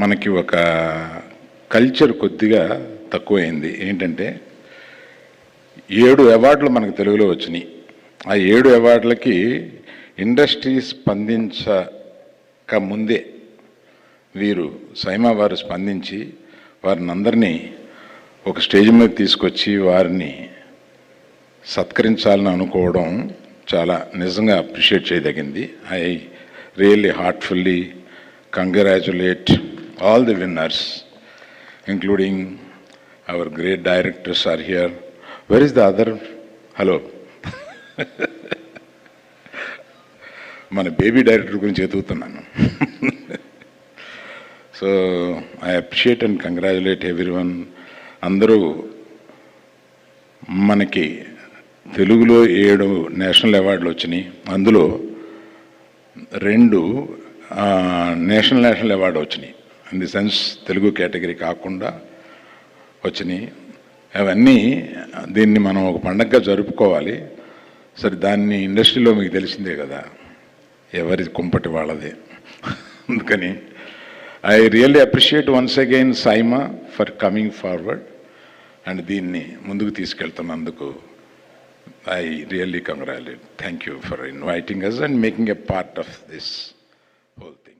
మనకి ఒక కల్చర్ కొద్దిగా తక్కువైంది. ఏంటంటే ఏడు అవార్డులు మనకు తెలుగులో వచ్చినాయి. ఆ ఏడు అవార్డులకి ఇండస్ట్రీ స్పందించక ముందే వీరు సైమా వారు స్పందించి వారిని అందరినీ ఒక స్టేజ్ మీద తీసుకొచ్చి వారిని సత్కరించాలని అనుకోవడం చాలా నిజంగా appreciate చేయదగింది. I really heartfully congratulate all the winners, including our great directors are here Where is the other? Hello మన బేబీ డైరెక్టర్ గురించి ఎదుగుతున్నాను. So I appreciate and congratulate every one అందరూ మనకి తెలుగులో ఏడు నేషనల్ అవార్డులు వచ్చినాయి. అందులో రెండు నేషనల్ నేషనల్ అవార్డు వచ్చినాయి. In the sense Telugu category కాకుండా వచ్చినాయి. అవన్నీ దీన్ని మనం ఒక పండగగా జరుపుకోవాలి. సరే దాన్ని ఇండస్ట్రీలో మీకు తెలిసిందే కదా. ఎవరి కుంపటి వాళ్ళది? అందుకని I really appreciate once again SIIMA for coming forward and దీన్ని ముందుకు తీసుకెళ్తున్నందుకు I really congratulate thank you for inviting us and making a part of this whole thing